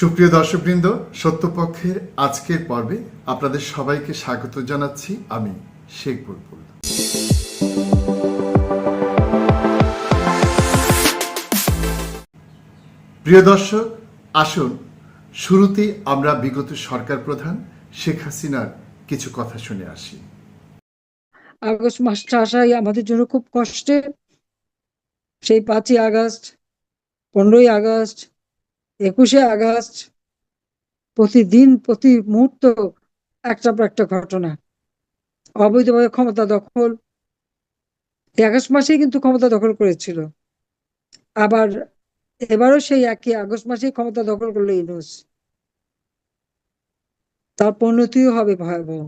সুপ্রিয় দর্শকবৃন্দ, সত্যপক্ষের আজকের পর্বে আপনাদের সবাইকে স্বাগত জানাচ্ছি আমি শেখ বুলবুল। প্রিয় দর্শক, আসুন, শুরুতেই আমরা বিগত সরকার প্রধান শেখ হাসিনার কিছু কথা শুনে আসি। আগস্ট মাসটা আসাই আমাদের জন্য খুব কষ্টের। সেই পাঁচই আগস্ট, পনেরোই আগস্ট একুশে আগস্ট প্রতিদিন, প্রতি মুহূর্ত একটা একটা ঘটনা। অবৈধভাবে ক্ষমতা দখল। আগস্ট মাসেই কিন্তু ক্ষমতা দখল করেছিল। আবার এবারও সেই একই আগস্ট মাসেই ক্ষমতা দখল করল ইউনুস। তার পরিণতিও হবে ভয়াবহ।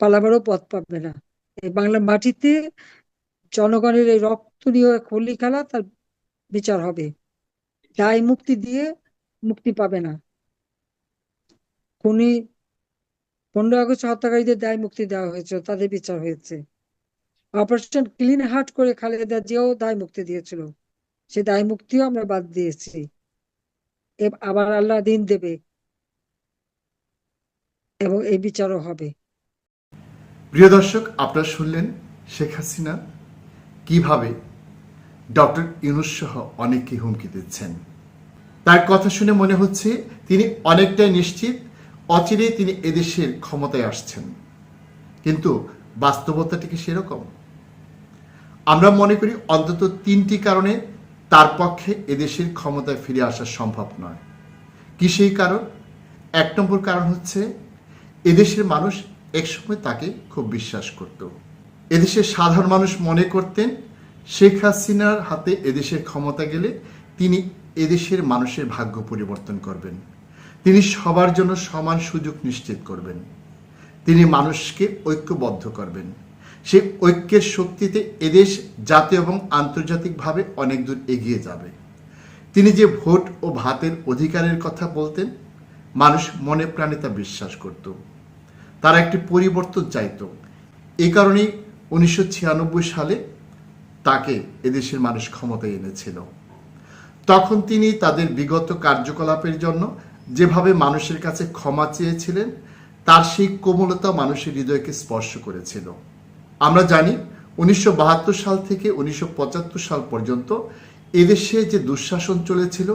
পালাবারও পথ পাবে না। এই বাংলার মাটিতে জনগণের এই রক্ত নিয়ে খেলা তার বিচার হবে। দায় মুক্তি দিয়ে মুক্তি পাবে না। খুনি পনেরো আগস্ট হত্যাকারীদের দায় মুক্তি দেওয়া হয়েছে, তাদের বিচার হয়েছে। অপারেশন ক্লিন হার্ট করে খালেদা জিয়াও দায় মুক্তি দিয়েছিল। সে দায় মুক্তিও আমরা বাদ দিয়েছি। আবার আল্লাহ দিন দেবে এবং এই বিচারও হবে। প্রিয় দর্শক, আপনারা শুনলেন শেখ হাসিনা কীভাবে ডক্টর ইউনুস সহ অনেককে হুমকি দিচ্ছেন। তার কথা শুনে মনে হচ্ছে তিনি অনেকটাই নিশ্চিত অচিরেই তিনি এদেশের ক্ষমতায় আসছেন। কিন্তু বাস্তবতাটি কি সেরকম। আমরা মনে করি অন্তত তিনটি কারণে তার পক্ষে এদেশের ক্ষমতায় ফিরে আসা সম্ভব নয়। কি সেই কারণ? এক নম্বর কারণ হচ্ছে এদেশের মানুষ একসময় তাকে খুব বিশ্বাস করত। এদেশের সাধারণ মানুষ মনে করতেন শেখ হাসিনার হাতে এদেশের ক্ষমতা গেলে তিনি এদেশের মানুষের ভাগ্য পরিবর্তন করবেন। তিনি সবার জন্য সমান সুযোগ নিশ্চিত করবেন। তিনি মানুষকে ঐক্যবদ্ধ করবেন। সেই ঐক্যের শক্তিতে এদেশ জাতীয় এবং আন্তর্জাতিকভাবে অনেক দূর এগিয়ে যাবে। তিনি যে ভোট ও ভাতের অধিকারের কথা বলতেন, মানুষ মনে প্রাণে তা বিশ্বাস করত। তারা একটি পরিবর্তন চাইতো। এ কারণেই উনিশশো ছিয়ানব্বই সালে তাকে এদেশের মানুষ ক্ষমতায় এনেছিল। তখন তিনি তাদের বিগত কার্যকলাপের জন্য যেভাবে মানুষের কাছে ক্ষমা চেয়েছিলেন, তার সেই কোমলতা মানুষের হৃদয়কে স্পর্শ করেছিল। আমরা জানি, উনিশশো বাহাত্তর সাল থেকে উনিশশো পঁচাত্তর সাল পর্যন্ত এদেশে যে দুঃশাসন চলেছিল,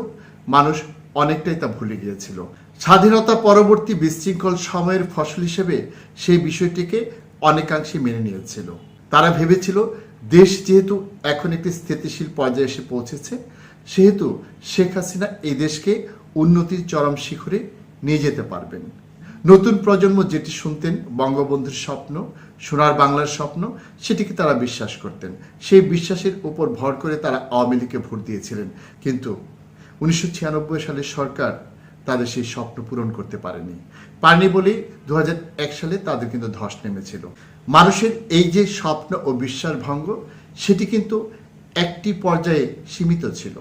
মানুষ অনেকটাই তা ভুলে গিয়েছিল। স্বাধীনতা পরবর্তী বিশৃঙ্খল সময়ের ফসল হিসেবে সেই বিষয়টিকে অনেকাংশে মেনে নিয়েছিল। তারা ভেবেছিল, দেশ যেহেতু এখন একটি স্থিতিশীল পর্যায়ে এসে পৌঁছেছে সেহেতু শেখ হাসিনা এই দেশকে উন্নতির চরম শিখরে নিয়ে যেতে পারবেন। নতুন প্রজন্ম যেটি শুনতেন বঙ্গবন্ধুর স্বপ্ন, সোনার বাংলার স্বপ্ন, সেটিকে তারা বিশ্বাস করতেন। সেই বিশ্বাসের উপর ভর করে তারা আওয়ামী লীগকে ভোট দিয়েছিলেন। কিন্তু উনিশশো ছিয়ানব্বই সালে সরকার তাদের সেই স্বপ্ন পূরণ করতে পারেনি। পারেনি বলেই দু হাজার এক সালে তাদের কিন্তু ধস নেমেছিল। মানুষের এই যে স্বপ্ন ও বিশ্বাস ভঙ্গ সেটি কিন্তু একটি পর্যায়ে সীমিত ছিল।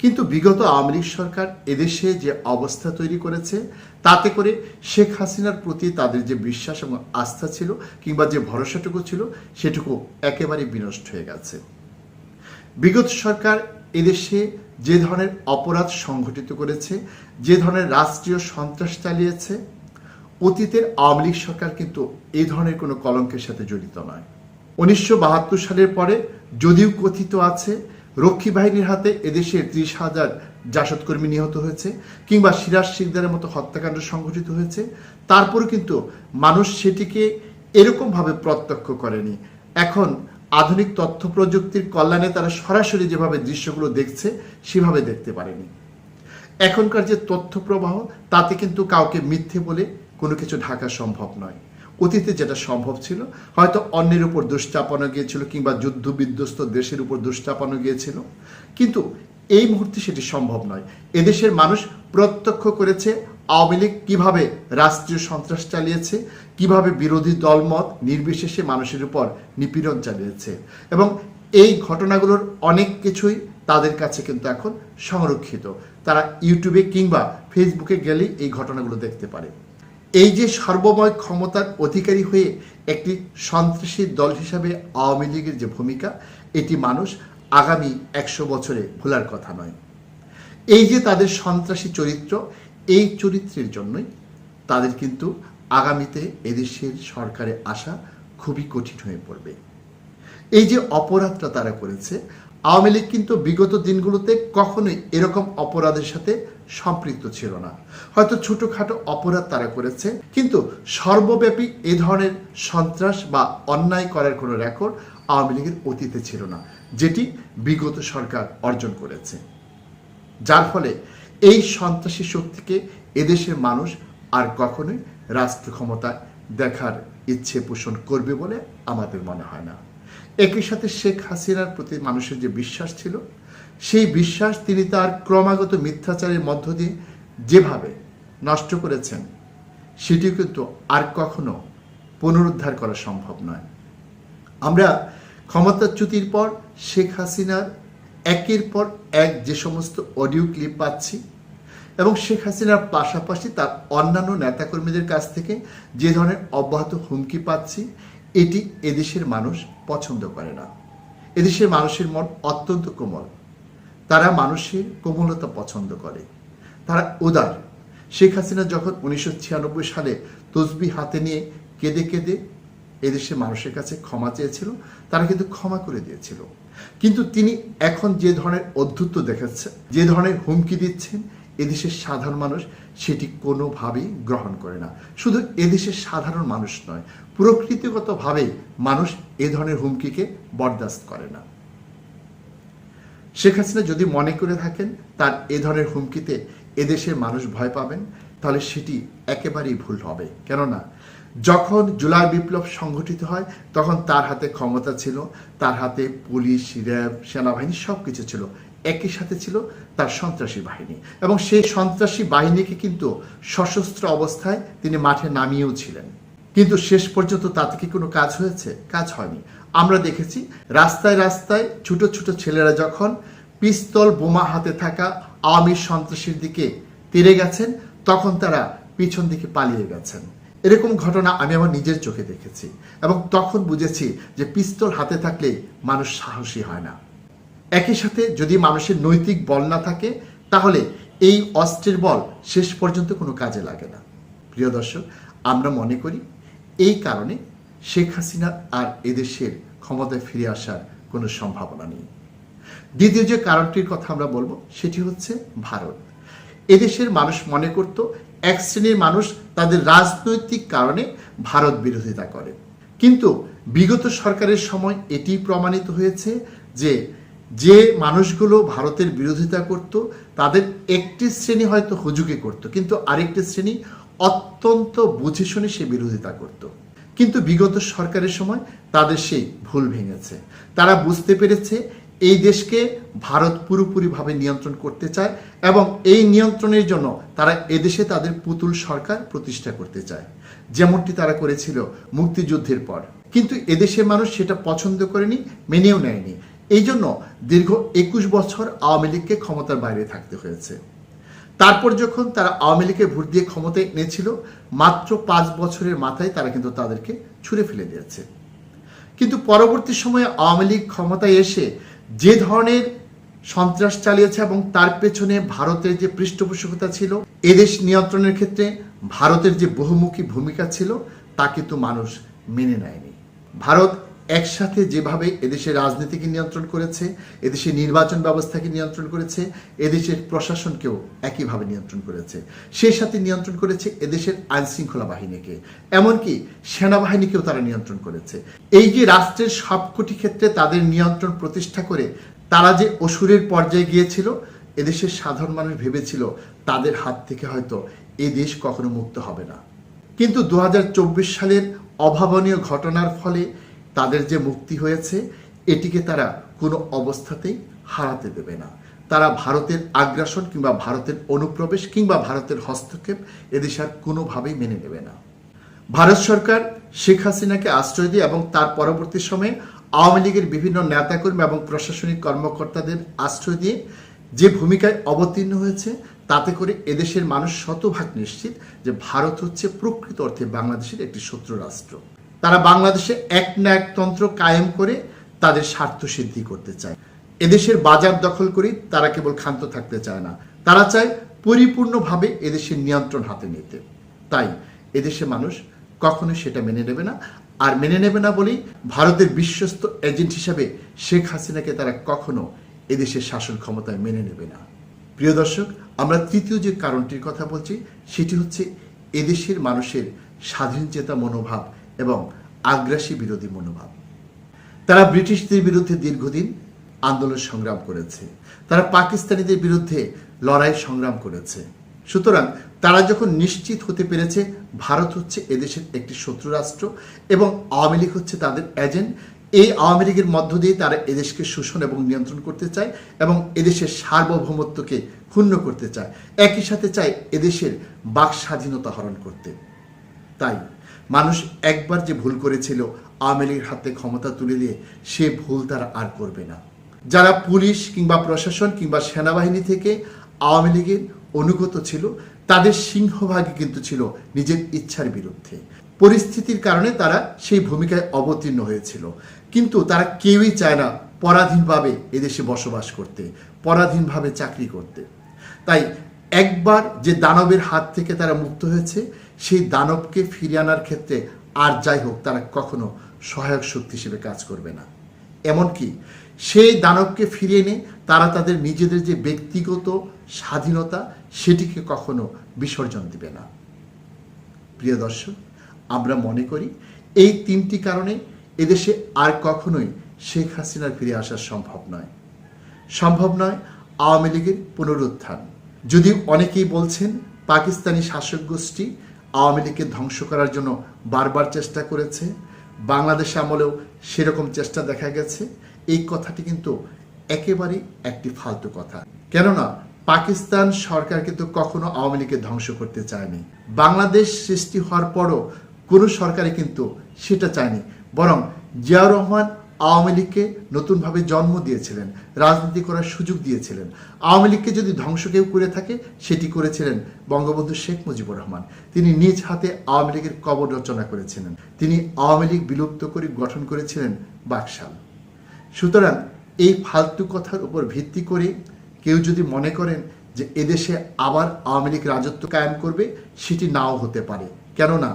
কিন্তু বিগত আওয়ামী লীগ সরকার এদেশে যে অবস্থা তৈরি করেছে, তাতে করে শেখ হাসিনার প্রতি তাদের যে বিশ্বাস এবং আস্থা ছিল কিংবা যে ভরসাটুকু ছিল, সেটুকু একেবারে বিনষ্ট হয়ে গেছে। বিগত সরকার এদেশে যে ধরনের অপরাধ সংঘটিত করেছে, যে ধরনের রাষ্ট্রীয় সন্ত্রাস চালিয়েছে, অতীতের আওয়ামী লীগ সরকার কিন্তু এই ধরনের কোনো কলঙ্কের সাথে জড়িত নয়। উনিশশো সালের পরে যদিও কথিত আছে রক্ষী বাহিনীর হাতে এদেশে ত্রিশ হাজার জাসদকর্মী নিহত হয়েছে কিংবা সিরাজ শিকদারের মতো হত্যাকাণ্ড সংঘটিত হয়েছে। তারপরে কিন্তু মানুষ সেটিকে এরকমভাবে প্রত্যক্ষ করেনি। এখন আধুনিক তথ্য প্রযুক্তির কল্যাণে তারা সরাসরি যেভাবে দৃশ্যগুলো দেখছে, সেভাবে দেখতে পারেনি। এখনকার যে তথ্য প্রবাহ, তাতে কিন্তু কাউকে মিথ্যে বলে কোনো কিছু ঢাকা সম্ভব নয়। অতীতে যেটা সম্ভব ছিল, হয়তো অন্যের উপর দোষ চাপানো গিয়েছিল কিংবা যুদ্ধ বিধ্বস্ত দেশের উপর দোষ চাপানো গিয়েছিল। কিন্তু এই মুহূর্তে সেটি সম্ভব নয়। এদেশের মানুষ প্রত্যক্ষ করেছে আওয়ামী লীগ কীভাবে রাষ্ট্রীয় সন্ত্রাস চালিয়েছে, কীভাবে বিরোধী দলমত নির্বিশেষে মানুষের উপর নিপীড়ন চালিয়েছে। এবং এই ঘটনাগুলোর অনেক কিছুই তাদের কাছে কিন্তু এখন সংরক্ষিত। তারা ইউটিউবে কিংবা ফেসবুকে গেলেই এই ঘটনাগুলো দেখতে পারে। এই যে সর্বময় ক্ষমতার অধিকারী হয়ে একটি সন্ত্রাসী দল হিসাবে আওয়ামী লীগের যে ভূমিকা, এটি মানুষ আগামী একশো বছরে ভোলার কথা নয়। এই যে তাদের সন্ত্রাসী চরিত্র, এই চরিত্রের জন্যই তাদের কিন্তু আগামীতে এদেশের সরকারে আসা খুবই কঠিন হয়ে পড়বে। এই যে অপরাধটা তারা করেছে, আওয়ামী লীগ কিন্তু বিগত দিনগুলোতে কখনোই এরকম অপরাধের সাথে সম্পৃক্ত ছিল না। হয়তো ছোটখাটো অপরাধ তারা করেছে, কিন্তু সর্বব্যাপী এ ধরনের সন্ত্রাস বা অন্যায় করার কোনো রেকর্ড আওয়ামী লীগের অতীতে ছিল না, যেটি বিগত সরকার অর্জন করেছে। যার ফলে এই সন্ত্রাসী শক্তিকে এদেশের মানুষ আর কখনোই রাষ্ট্র ক্ষমতায় দেখার ইচ্ছে পোষণ করবে বলে আমাদের মনে হয় না। একই সাথে শেখ হাসিনার প্রতি মানুষের যে বিশ্বাস ছিল সেই বিশ্বাস তিনি তার ক্রমাগত মিথ্যাচারের মধ্য দিয়ে যেভাবে নষ্ট করেছেন, সেটিও কিন্তু আর কখনো পুনরুদ্ধার করা সম্ভব নয়। আমরা ক্ষমতাচ্যুতির পর শেখ হাসিনার একের পর এক যে সমস্ত অডিও ক্লিপ পাচ্ছি এবং শেখ হাসিনার পাশাপাশি তার অন্যান্য নেতাকর্মীদের কাছ থেকে যে ধরনের অব্যাহত হুমকি পাচ্ছি, এটি এদেশের মানুষ পছন্দ করে না। এদেশের মানুষের মন অত্যন্ত কোমল। তারা মানুষের কোমলতা পছন্দ করে। তারা উদার। শেখ হাসিনা যখন উনিশশো ছিয়ানব্বই সালে তসবি হাতে নিয়ে কেঁদে কেঁদে এদেশের মানুষের কাছে ক্ষমা চেয়েছিল, তারা কিন্তু ক্ষমা করে দিয়েছিল। কিন্তু তিনি এখন যে ধরনের অধ্যুত্ব দেখাচ্ছে, যে ধরনের হুমকি দিচ্ছেন, এদেশের সাধারণ মানুষ সেটি কোনোভাবেই গ্রহণ করে না। শুধু এদেশের সাধারণ মানুষ নয়, প্রকৃতিগতভাবে মানুষ এ ধরনের হুমকিকে বরদাস্ত করে না। শেখ হাসিনা যদি মনে করে থাকেন, তার এ ধরনের হুমকিতে এদেশের মানুষ ভয় পাবেন, তাহলে সেটি একেবারেই ভুল হবে। কেননা, যখন জুলাই বিপ্লব সংঘটিত হয়, তখন তার হাতে ক্ষমতা ছিল, তার হাতে পুলিশ, র্যাব, সেনাবাহিনী সব কিছু ছিল। একই সাথে ছিল তার সন্ত্রাসী বাহিনী। এবং সেই সন্ত্রাসী বাহিনীকে কিন্তু সশস্ত্র অবস্থায় তিনি মাঠে নামিয়েও ছিলেন। কিন্তু শেষ পর্যন্ত তাতে কি কোনো কাজ হয়েছে? কাজ হয়নি। আমরা দেখেছি, রাস্তায় রাস্তায় ছোট ছোট ছেলেরা যখন পিস্তল বোমা হাতে থাকা আওয়ামী সন্ত্রাসীর দিকে তেরে গেছেন, তখন তারা পিছন দিকে পালিয়ে গেছেন। এরকম ঘটনা আমি আমার নিজের চোখে দেখেছি এবং তখন বুঝেছি যে পিস্তল হাতে থাকলে মানুষ সাহসী হয় না। একই সাথে যদি মানুষের নৈতিক বল না থাকে, তাহলে এই অস্ত্রের বল শেষ পর্যন্ত কোনো কাজে লাগে না। প্রিয় দর্শক, আমরা মনে করি এই কারণে শেখ হাসিনা আর এদেশের ক্ষমতায় ফিরে আসার কোনো সম্ভাবনা নেই। দ্বিতীয় যে কারণটির কথা আমরা বলব, সেটি হচ্ছে ভারত। এদেশের মানুষ মনে করত, এক শ্রেণির মানুষ তাদের রাজনৈতিক কারণে ভারত বিরোধিতা করে। কিন্তু বিগত সরকারের সময় এটি প্রমাণিত হয়েছে যে যে মানুষগুলো ভারতের বিরোধিতা করত, তাদের একটি শ্রেণি হয়তো হুজুকে করত, কিন্তু আরেকটি শ্রেণি অত্যন্ত বুঝে শুনে সে বিরোধিতা করত। কিন্তু বিগত সরকারের সময় তাদের সেই ভুল ভেঙেছে। তারা বুঝতে পেরেছে এই দেশকে ভারত পুরোপুরিভাবে নিয়ন্ত্রণ করতে চায় এবং এই নিয়ন্ত্রণের জন্য তারা এদেশে তাদের পুতুল সরকার প্রতিষ্ঠা করতে চায়। যেমনটি তারা করেছিল মুক্তিযুদ্ধের পর। কিন্তু এদেশের মানুষ সেটা পছন্দ করেনি, মেনেও নেয়নি। এই জন্য দীর্ঘ একুশ বছর আওয়ামী লীগকে ক্ষমতার বাইরে থাকতে হয়েছে। তারপর যখন তারা আওয়ামী লীগের ভোট দিয়ে ক্ষমতায় এনেছিল, মাত্র পাঁচ বছরের মাথায় তারা কিন্তু তাদেরকে ছুঁড়ে ফেলে দিয়েছে। কিন্তু পরবর্তী সময়ে আওয়ামী লীগ ক্ষমতায় এসে যে ধরনের সন্ত্রাস চালিয়েছে এবং তার পেছনে ভারতের যে পৃষ্ঠপোষকতা ছিল, এদেশ নিয়ন্ত্রণের ক্ষেত্রে ভারতের যে বহুমুখী ভূমিকা ছিল, তা কিন্তু মানুষ মেনে নেয়নি। ভারত একসাথে যেভাবে এদেশের রাজনীতিকে নিয়ন্ত্রণ করেছে, এদেশের নির্বাচন ব্যবস্থাকে নিয়ন্ত্রণ করেছে, এদেশের প্রশাসনকেও একইভাবে নিয়ন্ত্রণ করেছে। সেই সাথে নিয়ন্ত্রণ করেছে এদেশের আইন শৃঙ্খলা বাহিনীকে। এমনকি সেনাবাহিনীকেও তারা নিয়ন্ত্রণ করেছে। এই যে রাষ্ট্রের সবকটি ক্ষেত্রে তাদের নিয়ন্ত্রণ প্রতিষ্ঠা করে তারা যে অসুরের পর্যায়ে গিয়েছিল, এদেশের সাধারণ মানুষ ভেবেছিল তাদের হাত থেকে হয়তো এই দেশ কখনো মুক্ত হবে না। কিন্তু দু হাজার চব্বিশ সালের অভাবনীয় ঘটনার ফলে তাদের যে মুক্তি হয়েছে, এটিকে তারা কোনো অবস্থাতেই হারাতে দেবে না। তারা ভারতের আগ্রাসন কিংবা ভারতের অনুপ্রবেশ কিংবা ভারতের হস্তক্ষেপ এদেশ আর কোনোভাবেই মেনে নেবে না। ভারত সরকার শেখ হাসিনাকে আশ্রয় দিয়ে এবং তার পরবর্তী সময়ে আওয়ামী লীগের বিভিন্ন নেতাকর্মী এবং প্রশাসনিক কর্মকর্তাদের আশ্রয় দিয়ে যে ভূমিকায় অবতীর্ণ হয়েছে, তাতে করে এদেশের মানুষ শতভাগ নিশ্চিত যে ভারত হচ্ছে প্রকৃত অর্থে বাংলাদেশের একটি শত্রু রাষ্ট্র। তারা বাংলাদেশে এক না এক তন্ত্র কায়েম করে তাদের স্বার্থ সিদ্ধি করতে চায়। এদেশের বাজার দখল করে তারা কেবল ক্ষান্ত থাকতে চায় না। তারা চায় পরিপূর্ণভাবে এদেশের নিয়ন্ত্রণ হাতে নিতে। তাই এদেশের মানুষ কখনো সেটা মেনে নেবে না। আর মেনে নেবে না বলেই ভারতের বিশ্বস্ত এজেন্ট হিসাবে শেখ হাসিনাকে তারা কখনো এদেশের শাসন ক্ষমতায় মেনে নেবে না। প্রিয় দর্শক, আমরা তৃতীয় যে কারণটির কথা বলছি, সেটি হচ্ছে এদেশের মানুষের স্বাধীন চেতা মনোভাব এবং আগ্রাসী বিরোধী মনোভাব। তারা ব্রিটিশদের বিরুদ্ধে দীর্ঘদিন আন্দোলন সংগ্রাম করেছে। তারা পাকিস্তানিদের বিরুদ্ধে লড়াই সংগ্রাম করেছে। সুতরাং তারা যখন নিশ্চিত হতে পেরেছে, ভারত হচ্ছে এদেশের একটি শত্রু রাষ্ট্র এবং আওয়ামী লীগ হচ্ছে তাদের এজেন্ট, এই আওয়ামী লীগের মধ্য দিয়ে তারা এদেশকে শোষণ এবং নিয়ন্ত্রণ করতে চায় এবং এদেশের সার্বভৌমত্বকে ক্ষুণ্ণ করতে চায়। একই সাথে চায় এদেশের বাক স্বাধীনতা হরণ করতে। তাই মানুষ একবার যে ভুল করেছিল আওয়ামী লীগের হাতে ক্ষমতা তুলে দিয়ে সে ভুল তারা আর করবে না। যারা পুলিশ কিংবা প্রশাসন কিংবা সেনাবাহিনী থেকে আওয়ামী লীগের অনুগত ছিল, তাদের সিংহভাগই কিন্তু ছিল নিজের ইচ্ছার বিরুদ্ধে। পরিস্থিতির কারণে তারা সেই ভূমিকায় অবতীর্ণ হয়েছিল। কিন্তু তারা কেউই চায় না পরাধীনভাবে এদেশে বসবাস করতে, পরাধীনভাবে চাকরি করতে। তাই একবার যে দানবের হাত থেকে তারা মুক্ত হয়েছে সেই দানবকে ফিরিয়ে আনার ক্ষেত্রে আর যাই হোক, তারা কখনো সহায়ক শক্তি হিসেবে কাজ করবে না। এমনকি সেই দানবকে ফিরিয়ে এনে তারা তাদের নিজেদের যে ব্যক্তিগত স্বাধীনতা, সেটিকে কখনো বিসর্জন দিবে না। প্রিয় দর্শক, আমরা মনে করি এই তিনটি কারণে এদেশে আর কখনোই শেখ হাসিনার ফিরে আসা সম্ভব নয়। সম্ভব নয় আওয়ামী লীগের পুনরুত্থান। যদিও অনেকেই বলছেন পাকিস্তানি শাসক গোষ্ঠী আওয়ামী লীগকে ধ্বংস করার জন্য বারবার চেষ্টা করেছে। বাংলাদেশ আমলেও সেরকম চেষ্টা দেখা গেছে। এই কথাটি কিন্তু একেবারেই একটি ফালতু কথা। কেননা, পাকিস্তান সরকার কিন্তু কখনো আওয়ামী লীগকে ধ্বংস করতে চায়নি। বাংলাদেশ সৃষ্টি হওয়ার পরও কোনো সরকারই কিন্তু সেটা চায়নি। বরং জিয়াউর রহমান আওয়ামী লীগকে নতুনভাবে জন্ম দিয়েছিলেন, রাজনীতি করার সুযোগ দিয়েছিলেন। আওয়ামী লীগকে যদি ধ্বংস কেউ করে থাকে, সেটি করেছিলেন বঙ্গবন্ধু শেখ মুজিবুর রহমান। তিনি নিজ হাতে আওয়ামী লীগের কবর রচনা করেছিলেন। তিনি আওয়ামী লীগ বিলুপ্ত করে গঠন করেছিলেন বাকশাল। সুতরাং এই ফালতু কথার উপর ভিত্তি করে কেউ যদি মনে করেন যে এদেশে আবার আওয়ামী লীগ রাজত্ব কায়েম করবে, সেটি নাও হতে পারে। কেননা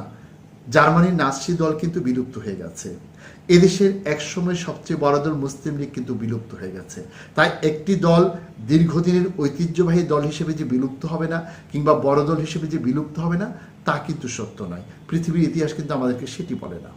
জার্মানির নাসি দল কিন্তু বিলুপ্ত হয়ে গেছে। এদেশের একসময় সবচেয়ে বড় দল মুসলিম লীগ কিন্তু বিলুপ্ত হয়ে গেছে। তাই একটি দল দীর্ঘদিনের ঐতিহ্যবাহী দল হিসেবে যে বিলুপ্ত হবে না কিংবা বড় দল হিসেবে যে বিলুপ্ত হবে না, তা কিন্তু সত্য নয়। পৃথিবীর ইতিহাস কিন্তু আমাদেরকে সেটি বলে না।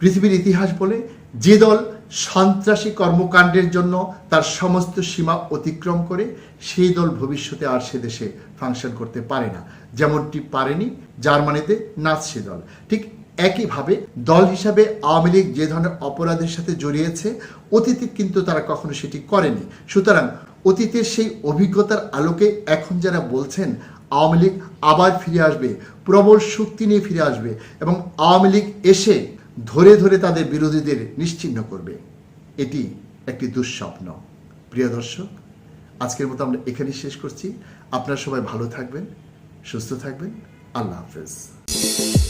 পৃথিবীর ইতিহাস বলে যে দল সন্ত্রাসী কর্মকাণ্ডের জন্য তার সমস্ত সীমা অতিক্রম করে সেই দল ভবিষ্যতে আর সে দেশে ফাংশন করতে পারে না। যেমনটি পারেনি জার্মানিতে নাৎসি দল। ঠিক একইভাবে দল হিসাবে আওয়ামী লীগ যে ধরনের অপরাধের সাথে জড়িয়েছে, অতীতে কিন্তু তারা কখনো সেটি করেনি। সুতরাং অতীতের সেই অভিজ্ঞতার আলোকে এখন যারা বলছেন, আওয়ামী লীগ আবার ফিরে আসবে, প্রবল শক্তি নিয়ে ফিরে আসবে এবং আওয়ামী লীগ এসে ধরে ধরে তাদের বিরোধীদের নিশ্চিহ্ন করবে। এটি একটি দুঃস্বপ্ন। প্রিয় দর্শক, আজকের মতো আমরা এখানেই শেষ করছি। আপনারা সবাই ভালো থাকবেন, সুস্থ থাকবেন। আল্লাহ হাফেজ।